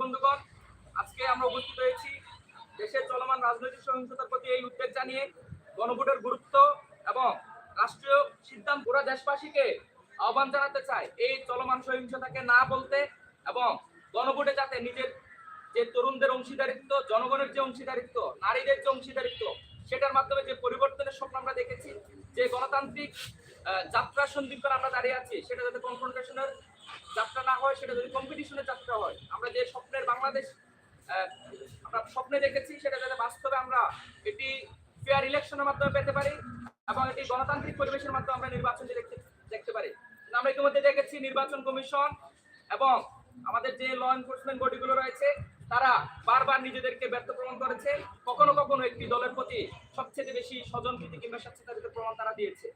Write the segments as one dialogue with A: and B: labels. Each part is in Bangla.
A: বন্ধুগণ, আজকে আমরা উপস্থিত হয়েছি দেশের চলমান রাজনৈতিক সহিংসতার প্রতি এই উদ্বেগ জানিয়ে গণভোটের গুরুত্ব এবং রাষ্ট্রীয় সিদ্ধান্ত পুরো দেশবাসীকে আহ্বান জানাতে চাই। এই চলমান সহিংসতাকে না বলতে এবং গণভোটে যাতে নিজের যে তরুণদের অংশীদারিত্ব, জনগণের যে অংশীদারিত্ব, নারীদের যে অংশীদারিত্ব, সেটার মাধ্যমে যে পরিবর্তনের স্বপ্ন আমরা দেখেছি, যে গণতান্ত্রিক যাত্রা সন্ধিক্ষণ আমরা দাঁড়িয়ে আছি, সেটা যাতে কনফ্রন্টেশনের যাত্রা না হয়, সেটা যদি কম্পিটিশনের যাত্রা হয়, আমরা যে স্বপ্নের বাংলাদেশ আমরা স্বপ্নে দেখেছি, সেটা যাতে বাস্তবে আমরা এটি ফেয়ার ইলেকশনের মাধ্যমে পেতে পারি এবং এটি গণতান্ত্রিক পরিবেশের মাধ্যমে আমরা নির্বাচন দেখতে দেখতে পারি। আমরা ইতিমধ্যে দেখেছি নির্বাচন কমিশন এবং আমাদের যে ল এনফোর্সমেন্ট বডিগুলো রয়েছে, তারা বারবার নিজেদেরকে ব্যর্থ প্রমাণ করেছে। কখনো কখনো একটি দলের প্রতি সবচেয়ে বেশি স্বজনপ্রীতি কিংবা স্বেচ্ছাচারিতার প্রমাণ তারা দিয়েছে।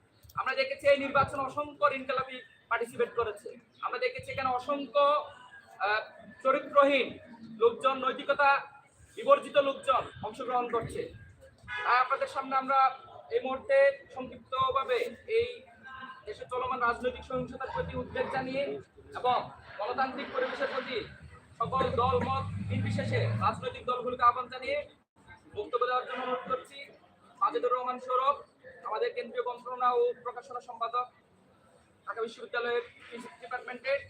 A: আমরা দেখেছি এই নির্বাচন অসংখ্য ইনকালাপি পার্টিসিপেট করেছে। আমরা দেখেছি এখানে অসংখ্য চরিত্রহীন লোকজন, নৈতিকতা বিবর্জিত লোকজন অংশগ্রহণ করছে। তাই আপনাদের সামনে আমরা এই মুহূর্তে সংক্ষিপ্তভাবে এই দেশে চলমান রাজনৈতিক সহিংসতার প্রতি উদ্বেগ জানিয়ে এবং গণতান্ত্রিক পরিবেশের প্রতি সকল দল, মত, নির্বিশেষে রাজনৈতিক দলগুলোকে আহ্বান জানিয়ে বক্তব্য দেওয়ার জন্য অনুরোধ করছি। মাজেদুর রহমান সৌরভ, আমাদের কেন্দ্রীয় মন্ত্রণা ও প্রকাশনা সম্পাদক। ঢাকা বিশ্ববিদ্যালয়ের ফিজিক্স ডিপার্টমেন্টের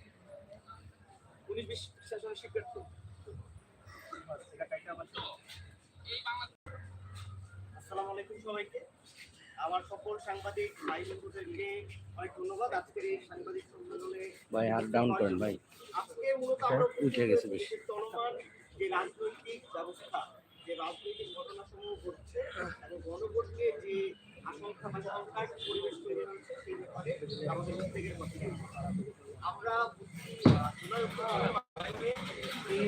A: উনিশ বিশ সেশনের শিক্ষার্থী।
B: আসসালামু আলাইকুম সবাইকে। আমার সকল সাংবাদিক ভাই বন্ধুদেরকে অনেক ধন্যবাদ। আজকের এই সাংবাদিক সম্মেলনে
C: ভাই হাত ডাউন করেন ভাই।
B: আজকে মূলত আমরা
C: উঠে গেছে বেশি।
B: চলমান যে রাজনৈতিক ব্যবস্থা যে রাজনৈতিক ঘটনাসমূহ ঘটছে এবং গণভোটকে যে বা পরিবেশ তৈরি হচ্ছে সেই ব্যাপারে আমাদের বলব। আমরা তাদের জুলাই অভ্যুত্থানের মাধ্যমে যে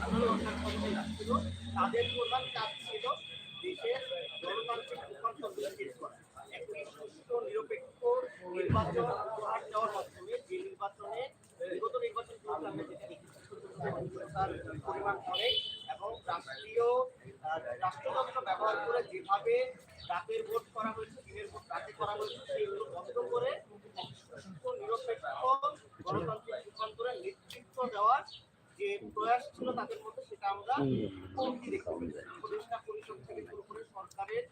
B: আন্দোলন সংগ্রামী ছিল তাদের প্রধান কাজ ছিল দেশের গণতান্ত্রিক রূপান্তর নিশ্চিত করা একটি সুষ্ঠু নিরপেক্ষ নির্বাচন উপহার দেওয়ার মাধ্যমে যে নির্বাচনে বিগত নির্বাচন আমরা যেটা দেখেছি তার পরিমাণ অনেক এবং রাষ্ট্রীয় আহ, রাষ্ট্রযন্ত্র ব্যবহার করে যেভাবে রাতের ভোট করা হয়েছে, দিনের ভোট রাতে করা হয়েছে সেইগুলো বন্ধ করে নিরপেক্ষ গণতান্ত্রিক রূপান্তরের নেতৃত্ব দেওয়ার যে প্রয়াস ছিল তাদের মধ্যে, সেটা আমরা কমতি দেখতে উপদেষ্টা পরিষদ থেকে শুরু করে সরকারের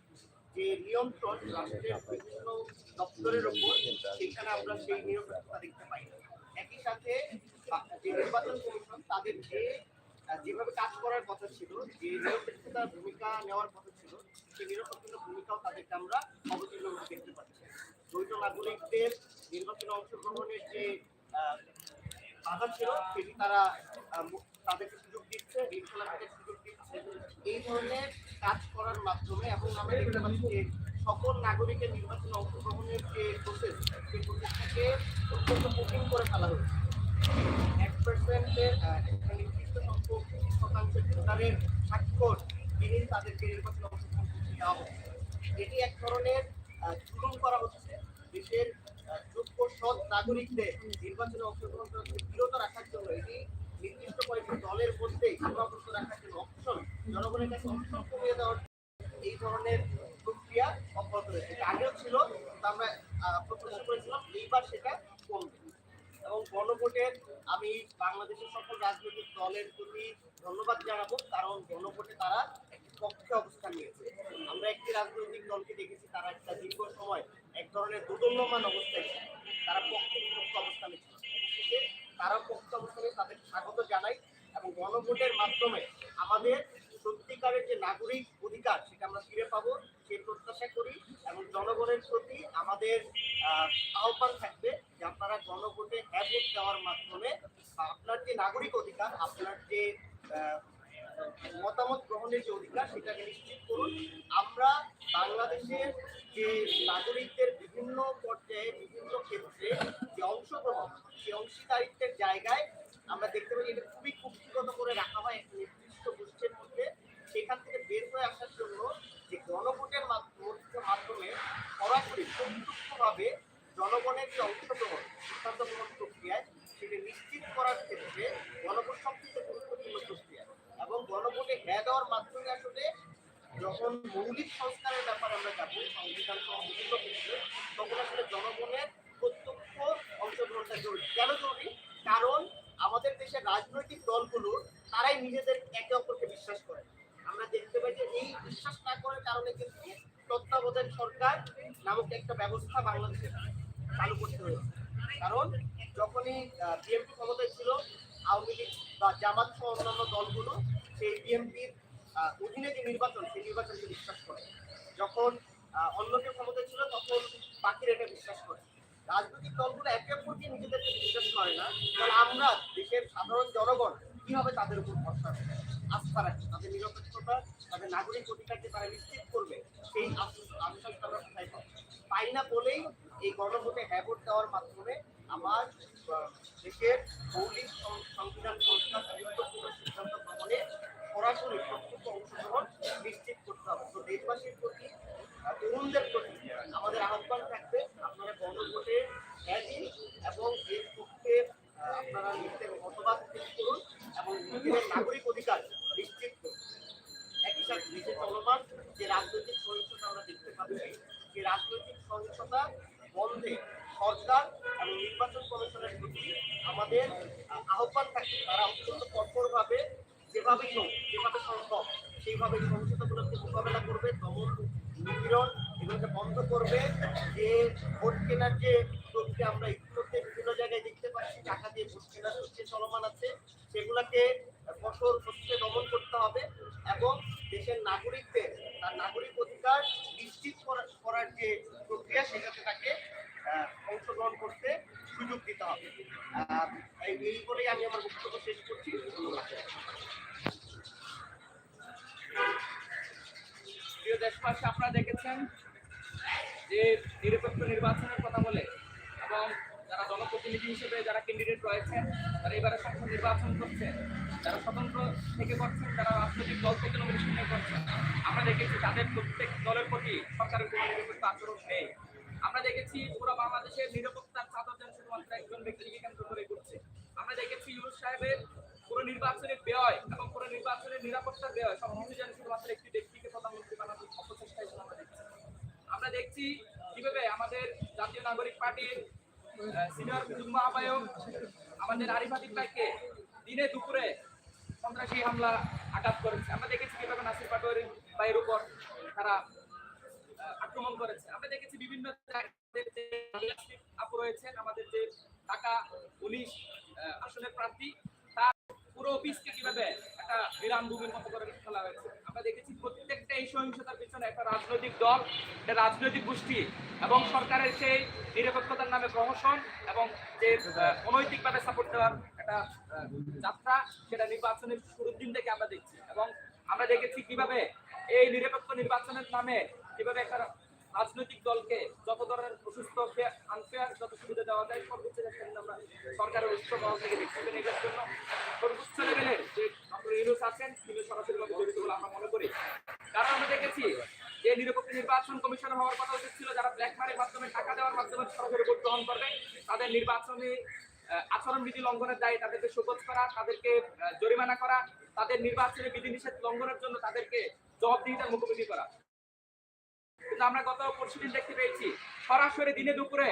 B: যে নিয়ন্ত্রণ, রাষ্ট্রের বিভিন্ন দপ্তরের উপর সেখানে আমরা সেই নিরপেক্ষতা দেখতে পাই। একই সাথে যে নির্বাচন কমিশন তাদের যে আহ, যেভাবে কাজ করার কথা ছিল যে নিরপেক্ষতার ভূমিকা নেওয়ার কথা ছিল। সেই নিরপেক্ষতার ভূমিকাও তাদেরকে আমরা অবতীর্ণ হতে দেখতে পাচ্ছি। দ্বৈত নাগরিকদের নির্বাচনে অংশগ্রহণের যে বাধা ছিল, সেটি তারা তাদেরকে সুযোগ দিচ্ছে ঋণ খেলাপিদের সুযোগ দিচ্ছে। এই ধরনের কাজ করার মাধ্যমে এবং আমরা দেখতে পাচ্ছি যে সকল নাগরিকের নির্বাচনে অংশগ্রহণের যে প্রসেস সেই প্রসেসটাকে অত্যন্ত কঠিন করে ফেলা হয়েছে। এক পার্সেন্টের একটা নির্দিষ্ট সংখ্যক শতাংশের ভোটারের স্বাক্ষর তিনি তাদেরকে নির্বাচনে করতে দেওয়া হচ্ছে এটি এক ধরনের জুলুম করা হচ্ছে। দেশের যোগ্য সৎ নাগরিকদের নির্বাচনে অংশগ্রহণ করা বিরত রাখার জন্য এটি নির্দিষ্ট কয়েকটি দলের মধ্যে সীমাবদ্ধ রাখার জন্য অপশন। জনগণের কাছে অপশন কমিয়ে দেওয়ার এই ধরনের প্রক্রিয়া অব্যাহত রয়েছে। আগেও ছিল আমরা প্রত্যাশা করেছিলাম এইবার সেটা কমবে। এবং গণভোটের আমি বাংলাদেশের সকল রাজনৈতিক দলের প্রতি ধন্যবাদ জানাব, কারণ গণভোটে তারা পক্ষে অবস্থান নিয়েছে। আমরা একটি রাজনৈতিক দলকে দেখেছি, তারা একটা দীর্ঘ সময় এক ধরনের দোদল্যমান অবস্থায় ছিল। তারা পক্ষে বিপক্ষ অবস্থানে ছিল। তারা পক্ষ অবস্থানে তাদের স্বাগত জানাই এবং গণভোটের মাধ্যমে আমাদের সত্যিকারের যে নাগরিক অধিকার, সেটা আমরা ফিরে পাবো, সেই প্রত্যাশা করি এবং জনগণের প্রতি আমাদের আহ্বান থাকবে যে আপনারা গণভোটে হ্যাঁ ভোট দেওয়ার মাধ্যমে আপনার যে নাগরিক অধিকার, আপনার যে মতামত গ্রহণের যে অধিকার, সেটাকে নিশ্চিত করুন। আমরা বাংলাদেশের যে নাগরিকদের বিভিন্ন পর্যায়ে, বিভিন্ন ক্ষেত্রে যে অংশগ্রহণ সেই অংশীদারিত্বের জায়গায় আমরা দেখতে পাই এটা খুবই কুক্ষিগত করে রাখা হয় একটা নির্দিষ্ট গোষ্ঠীর মধ্যে। সেখান থেকে বের হয়ে আসার জন্য যে গণভোটের মাধ্যম- সরাসরি প্রত্যক্ষভাবে জনগণের যে অংশগ্রহণ সিদ্ধান্ত গ্রহণ প্রক্রিয়ায়, সেটা নিশ্চিত করার ক্ষেত্রে গণভোট সবচেয়ে গুরুত্বপূর্ণ এবং গণভোটে হ্যাঁ দেওয়ার মাধ্যমে আসলে যখন মৌলিক সংস্কারের ব্যাপারে আমরা যাব, সংবিধান ক্ষেত্রে, তখন আসলে জনগণের প্রত্যক্ষ অংশগ্রহণটা জরুরি। কেন জরুরি? কারণ আমাদের দেশের রাজনৈতিক দলগুলোর তারাই নিজেদের একে অপরকে বিশ্বাস করে। আমরা দেখতে পাই যে এই বিশ্বাস না করার কারণে কিন্তু তত্ত্বাবধায়ক সরকার নামক একটা ব্যবস্থা বাংলাদেশে চালু করতে হয়েছে। কারণ যখনই বিএনপি ক্ষমতায় ছিল আওয়ামী লীগ বা জামাত সহ অন্যান্য দলগুলো সেই বিএনপির অধীনে যে নির্বাচন, সেই নির্বাচনকে বিশ্বাস করে। যখন অন্য কেউ ক্ষমতায় ছিল, তখন বাকিরা এটা বিশ্বাস করে। রাজনৈতিক দলগুলো একে অপরকে নিজেদেরকে বিশ্বাস করে না তাহলে আমরা দেশের সাধারণ জনগণ, কীভাবে তাদের উপর ভরসা? আস্থা রাখবে তাদের নিরপেক্ষতা, তাদের নাগরিক অধিকারকে তারা নিশ্চিত করবে, সেই আশ্বাস তারা কোথায় পাই না বলেই এই গণভোটে হ্যাঁ ভোট দেওয়ার মাধ্যমে আমার দেশের মৌলিক সংবিধান সংস্কার গুরুত্বপূর্ণ সিদ্ধান্ত গ্রহণে সরাসরি প্রত্যক্ষ অংশগ্রহণ নিশ্চিত করতে হবে। তো দেশবাসীর প্রতি তরুণদের প্রতি আমাদের আহ্বান থাকবে, আপনারা গণভোটে হ্যাঁ এবং এর পক্ষে আপনারা নিজেদের মতবাদ করুন এবং নিজেদের নাগরিক অধিকার নিশ্চিত করুন। একই সাথে দেশে চলমান যে রাজনৈতিক সহিংসতা আমরা দেখতে পাচ্ছি, সেই রাজনৈতিক সহিংসতা বন্ধে সরকার এবং নির্বাচন কমিশনের প্রতি আমাদের আহ্বান থাকে তারা অত্যন্ত কঠোরভাবে যেভাবেই হোক, যেভাবে সম্ভব, সেইভাবে সহিংসতাগুলোকে মোকাবেলা করবে। দমন নিপীড়ন এগুলোকে বন্ধ করবে। যে ভোট কেনার যে প্রক্রিয়া আমরা ইতিমধ্যে বিভিন্ন জায়গায় দেখতে পাচ্ছি, টাকা দিয়ে ভোট কেনার প্রক্রিয়া চলমান আছে, সেগুলাকে কঠোর হচ্ছে, দমন করতে হবে এবং দেশের নাগরিকদের, তার নাগরিক অধিকার নিশ্চিত করা- করার যে প্রক্রিয়া সেটাতে তাকে আহ, অংশগ্রহণ করতে সুযোগ দিতে হবে আহ, এই এই বলেই আমি আমার বক্তব্য শেষ করছি ধন্যবাদ
A: প্রিয় দেশবাসী আপনারা দেখেছেন যে নিরপেক্ষ নির্বাচনের কথা বলে এবং যারা জনপ্রতিনিধি হিসেবে যারা ক্যান্ডিডেট রয়েছেন তারা এবারে সংসদ নির্বাচন করছেন যারা স্বতন্ত্র থেকে করছেন, যারা রাজনৈতিক দল থেকে নমিনেশন নিয়ে করছেন, আমরা দেখেছি তাদের প্রত্যেক দলের প্রতি সরকারের কোনো নিরপেক্ষ আচরণ নেই। আমরা দেখেছি পুরো বাংলাদেশের নিরাপত্তার চাদর যেন শুধুমাত্র একজন ব্যক্তিকে কেন্দ্র করে করছে আমরা দেখেছি ইউনুস সাহেবের পুরো নির্বাচনের ব্যয় এবং পুরো নির্বাচনের নিরাপত্তার ব্যয় সব কিছু যেন শুধুমাত্র একটি ব্যক্তিকে প্রধানমন্ত্রী বানানোর অপচেষ্টা হিসেবে আমরা দেখছি। আমরা দেখছি কীভাবে আমাদের জাতীয় নাগরিক পার্টির সিনিয়র যুগ্ম আহ্বায়ক আমাদের আরিফ আতিক ভাইকে দিনে দুপুরে সন্ত্রাসী হামলা আঘাত করেছে। আমরা দেখেছি কীভাবে নাসির পাটোয়ারি বাইর উপর তারা আক্রমণ করেছে। আমরা দেখেছি বিভিন্ন আপু রয়েছেন, আমাদের যে ঢাকা পুলিশ আসনের প্রার্থী, তার পুরো অফিসকে কীভাবে একটা বিরাম ভূমির মতো করে ফেলা হয়েছে। আমরা দেখেছি প্রত্যেকটা এই সহিংসতার পিছনে একটা রাজনৈতিক দল, একটা রাজনৈতিক গোষ্ঠী এবং সরকারের সেই নিরপেক্ষতার নামে প্রহসন এবং যে অনৈতিকভাবে সাপোর্ট দেওয়ার একটা যাত্রা, সেটা নির্বাচনের শুরুর দিন থেকে আমরা দেখছি এবং আমরা দেখেছি কীভাবে এই নিরপেক্ষ নির্বাচনের নামে কীভাবে একটা রাজনৈতিক দলকে যত ধরনের অসুস্থ আনফেয়ার যত সুবিধা দেওয়া যায়, সর্বোচ্চ আমরা সরকারের উচ্চ মহল থেকে দেখছি। এটার জন্য সর্বোচ্চ লেভেলের যে ডক্টর ইউনুস কারণ আমরা দেখেছি যে নিরপেক্ষ নির্বাচন কমিশন হওয়ার কথা উচিত ছিল, যারা ব্ল্যাক মানির মাধ্যমে টাকা দেওয়ার মাধ্যমে সরাসরি ভোট গ্রহণ করবে, তাদের নির্বাচনী আচরণবিধি লঙ্ঘনের দায়ী তাদেরকে শোকজ করা, তাদেরকে জরিমানা করা, তাদের নির্বাচনী বিধিনিষেধ লঙ্ঘনের জন্য তাদেরকে জবাবদিহিতার মুখোমুখি করা। কিন্তু আমরা গত পরশুদিন দেখতে পেয়েছি, সরাসরি দিনে দুপুরে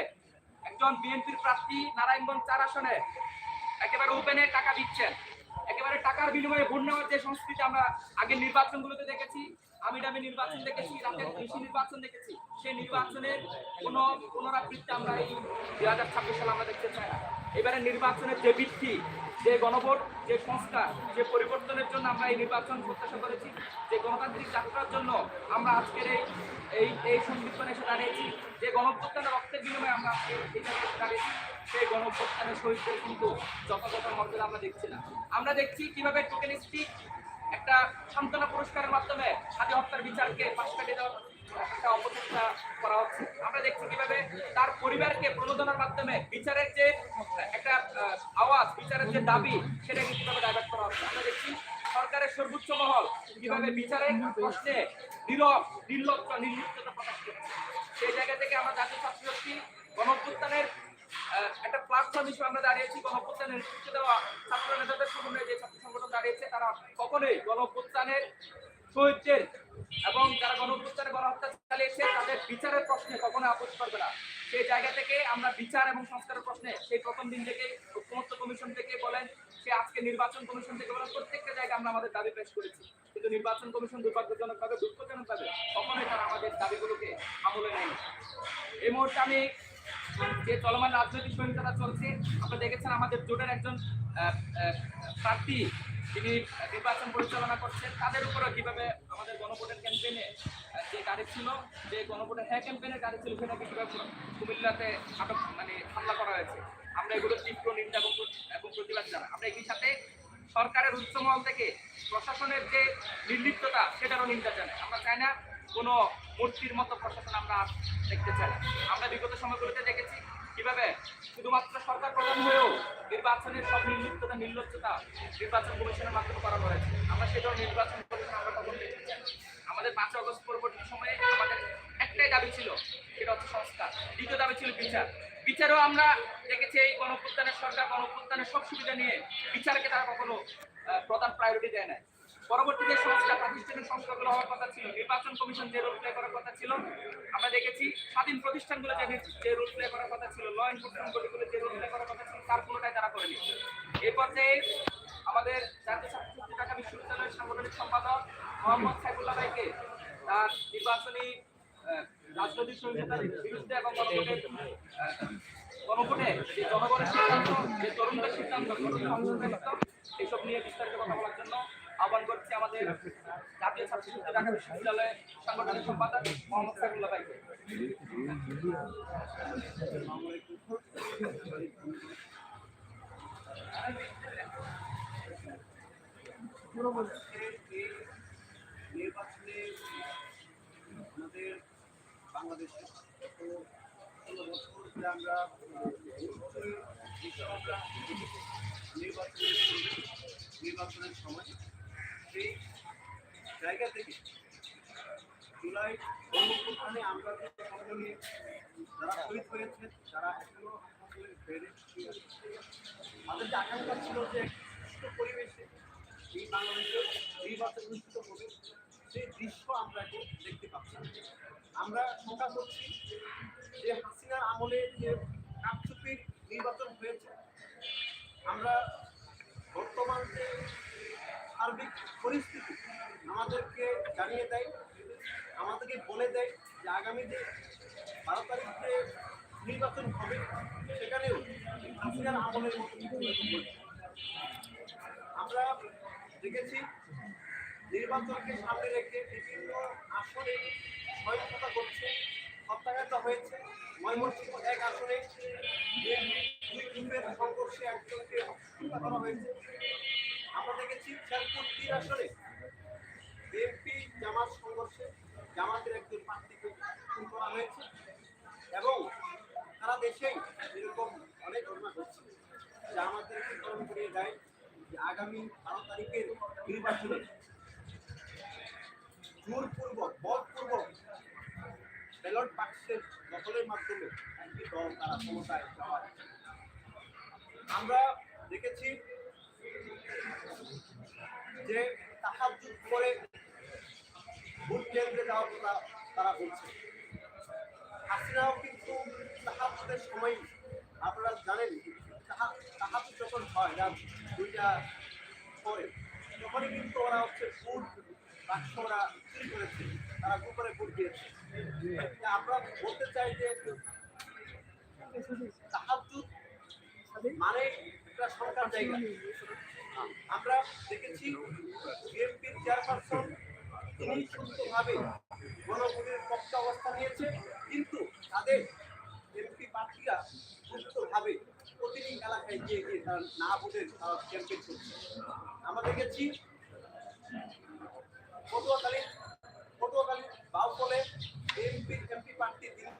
A: একজন বিএনপির প্রার্থী নারায়ণগঞ্জ চার আসনে একেবারে ওপেনে টাকা দিচ্ছেন। একেবারে টাকার বিনিময়ে ভোট নেওয়ার যে সংস্কৃতি আমরা আগের নির্বাচনগুলোতে দেখেছি আমি দামি নির্বাচন দেখেছি রাতের কৃষি নির্বাচন দেখেছি। সেই নির্বাচনের কোন পুনরাবৃত্তি আমরা এই দুই হাজার ছাব্বিশ সালে আমরা দেখতে চাই না। এবারে নির্বাচনের যে বৃদ্ধি যে গণভোট, যে সংস্কার, যে পরিবর্তনের জন্য আমরা এই নির্বাচন প্রত্যাশা করেছি, যে গণতান্ত্রিক যাত্রার জন্য আমরা আজকের এই এই এই সংবিধানে এসে দাঁড়িয়েছি যে গণভ্যুত্থানের রক্তের বিনিময়ে আমরা এই এসে দাঁড়িয়েছি সেই গণভ্যুত্থানের শহীদদের কিন্তু যথাযথ মর্যাদা আমরা দেখছি না। আমরা দেখছি কীভাবে টোকেনিস্টিক একটা সান্ত্বনা পুরস্কারের মাধ্যমে হাতি হত্যার বিচারকে পাশ কাটিয়ে দেওয়ার একটা অপচেষ্টা করা হচ্ছে। আমরা দেখছি কীভাবে তার পরিবারকে প্রণোদনার মাধ্যমে বিচারের যে একটা আওয়াজ, বিচারের যে দাবি, সেটাকে কীভাবে ডাইভার্ট করা হচ্ছে? আমরা দেখছি সরকারের সর্বোচ্চ মহল কীভাবে বিচারের প্রশ্নে নীরব, নির্লজ্জ নির্লিপ্ততা প্রকাশ করছে। সেই জায়গা থেকে আমরা জাতীয় ছাত্রশক্তি গণঅভ্যুত্থানের একটা প্ল্যাটফর্ম হিসেবে আমরা দাঁড়িয়েছি, গণঅভ্যুত্থানের নেতৃত্ব দেওয়া ছাত্র নেতাদের সমন্বয়ে যে ছাত্র সংগঠন দাঁড়িয়েছে, তারা কখনোই গণঅভ্যুত্থানের শহীদদের এবং যারা গণঅভ্যুত্থানে গণহত্যা চালিয়েছে, তাদের বিচারের প্রশ্নে কখনো আপোষ করবে না। সেই জায়গা থেকে আমরা বিচার এবং সংস্কারের প্রশ্নে সেই প্রথম দিন থেকে ঐক্যমত্য কমিশন থেকে বলেন, সে আজকে নির্বাচন কমিশন থেকে বলা প্রত্যেকটা জায়গায় আমরা আমাদের দাবি পেশ করেছি। কিন্তু নির্বাচন কমিশন দুর্ভাগ্যজনকভাবে দুঃখজনকভাবে কখনোই তারা আমাদের দাবিগুলোকে আমলে নেয়নি। এই মুহূর্তে আমি যে চলমান রাজনৈতিক সহিংসতা চলছে, আপনারা দেখেছেন আমাদের জোটের একজন প্রার্থী তিনি নির্বাচন পরিচালনা করছেন, তাদের উপরও কীভাবে আমাদের গণভোটের ক্যাম্পেইনে যে গাড়ি ছিল, যে গণভোটের হ্যাঁ ক্যাম্পেইনের গাড়ি ছিল সেটাকে কীভাবে কুমিল্লাতে আটক মানে হামলা করা হয়েছে। আমরা এগুলো তীব্র নিন্দা এবং প্রতিবাদ জানাই। আমরা একই সাথে সরকারের উচ্চমহল থেকে প্রশাসনের যে নির্লিপ্ততা, সেটারও নিন্দা জানাই। আমরা চাই না কোনো মূর্তির মতো প্রশাসন আমরা দেখতে চাই আমরা বিগত সময়গুলোতে দেখেছি কীভাবে শুধুমাত্র সরকার প্রধান হয়েও নির্বাচনের সব নির্লিপ্ততা, নির্লজ্জতা নির্বাচন কমিশনের মাধ্যমে করানো হয়েছে। আমরা সেটাও নির্বাচন কমিশন আমরা কখন দেখতে চাই আমাদের পাঁচ আগস্ট পরবর্তী সময়ে আমাদের একটাই দাবি ছিল, সেটা হচ্ছে সংস্কার। দ্বিতীয় দাবি ছিল বিচার। বিচারও আমরা দেখেছি এই গণপ্রত্যানের সরকার গণপ্রত্যানের সব সুবিধা নিয়ে বিচারকে তারা কখনো প্রধান প্রায়োরিটি দেয় না পরবর্তীতে সংস্কার প্রাতিষ্ঠানিক সংস্কারগুলো হওয়ার কথা ছিল। নির্বাচন কমিশন যে রোল প্লে করার কথা ছিল, আমরা দেখেছি স্বাধীন প্রতিষ্ঠানগুলো যে যে রোল প্লে করার কথা ছিল ল এনফোর্সমেন্ট বডিগুলো যে রোল প্লে করার কথা ছিল, তার কোনোটাই তারা করেনি এই পর্যায়ে আমাদের জাতীয় ছাত্রছাত্রী ঢাকা বিশ্ববিদ্যালয়ের সাংগঠনিক সম্পাদক মোহাম্মদ সাইফুল্লাহ ভাইকে তার নির্বাচনী রাজনৈতিক সহিংসতার বিরুদ্ধে এবং গণভোটের গণভোটে যে জনগণের সিদ্ধান্ত, যে তরুণদের সিদ্ধান্ত এইসব নিয়ে বিস্তারিত কথা বলার জন্য আহ্বান করছি আমাদের জাতীয় ঢাকা বিশ্ববিদ্যালয়ের সাংগঠনিক সম্পাদক মোহাম্মদ সাইফুল্লাহ ভাইকে।
B: নির্বাচনে আমাদের বাংলাদেশে গত ষোলো বছর আমরা নির্বাচনের নির্বাচনের সময় সেই জায়গা থেকে, জুলাই গণঅভ্যুত্থানে আমরা যে সকলে যারা শহীদ হয়েছে যারা এখনও তাদের যে আকাঙ্ক্ষা ছিল যে সুস্থ পরিবেশে এই বাংলাদেশে নির্বাচন অনুষ্ঠিত সেই দৃশ্য আমরা এখন দেখতে পাচ্ছি। আমরা শঙ্কা করছি যে হাসিনার আমলে যে কারচুপির নির্বাচন হয়েছে, আমরা বর্তমান সার্বিক পরিস্থিতি আমাদেরকে জানিয়ে দেয়, আমাদেরকে বলে দেয় যে আগামী যে বারো তারিখ যে নির্বাচন হবে, সেখানেও হাসিনার আমলের মতো। আমরা দেখেছি নির্বাচনকে সামনে রেখে বিভিন্ন আসনে সহিংসতা করছে, হত্যাকাণ্ড হয়েছে ময়মনসিংহ এক আসনে দুই গ্রুপের সংঘর্ষে একজনকে হত্যা করা হয়েছে আমরা দেখেছি তিন আসনে বিএনপি জামাত সংঘর্ষে জামাতের একজন প্রার্থীকে খুন করা হয়েছে এবং সারা দেশেই এরকম অনেক ঘটনা ঘটছে। যা আমাদেরকে স্মরণ করিয়ে দেয় যে আগামী বারো তারিখের নির্বাচনে জোরপূর্বক, বলপূর্বক ব্যালট বাক্সের দখলের মাধ্যমে একটি দল তারা ক্ষমতায় যাওয়ার আমরা দেখেছি যে তাহাজুদ করে ভোট কেন্দ্রে যাওয়ার কথা তারা বলছে। হাসিনাও কিন্তু তাহাজুদের সময় আপনারা জানেন, তাহা- তাহাজুদ যখন হয় রাত দুইটা পরে, তখনই কিন্তু ওরা হচ্ছে ভোট বাক্স ওরা চুরি করেছে, তারা গোপনে ভোট দিয়েছে। আমরা বলতে চাই যে তাহাজুদ মানে একটা সরকার জায়গা। দেখেছি বিএনপির চেয়ারপারসন, তিনি সুস্থভাবে গণভোটের পক্ষে অবস্থান নিয়েছে, কিন্তু তাদের এমপি প্রার্থীরা সুস্থভাবে প্রতিটি এলাকায় গিয়ে গিয়ে তারা না ভোটের তারা ক্যাম্পেইন করছে। আমরা দেখেছি পটুয়াখালী পটুয়াখালী বাউফলে এমপি এমপি প্রার্থী তিনি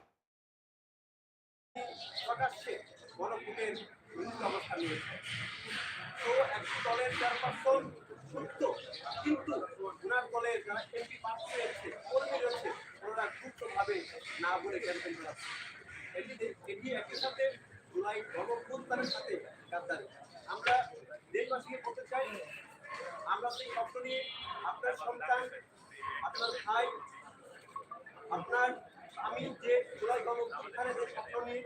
B: প্রকাশ্যে গণভোটের বিরুদ্ধে অবস্থান নিয়েছে তো একটি দলের চেয়ারপারসন সত্য কিন্তু দলের যারা এমপি প্রার্থী রয়েছে কর্মী রয়েছে ওনারা গুপ্তভাবে না বলে ক্যাম্পেইন এটি এটি একই সাথে জুলাই গণভ্যুত্থানের সাথে গাদ্দারি আমরা দেশবাসীকে বলতে চাই আমরা সেই স্বপ্ন নিয়ে আপনার সন্তান আপনার ভাই আপনার আমি যে জুলাই গণভ্যুত্থানের যে স্বপ্ন নিয়ে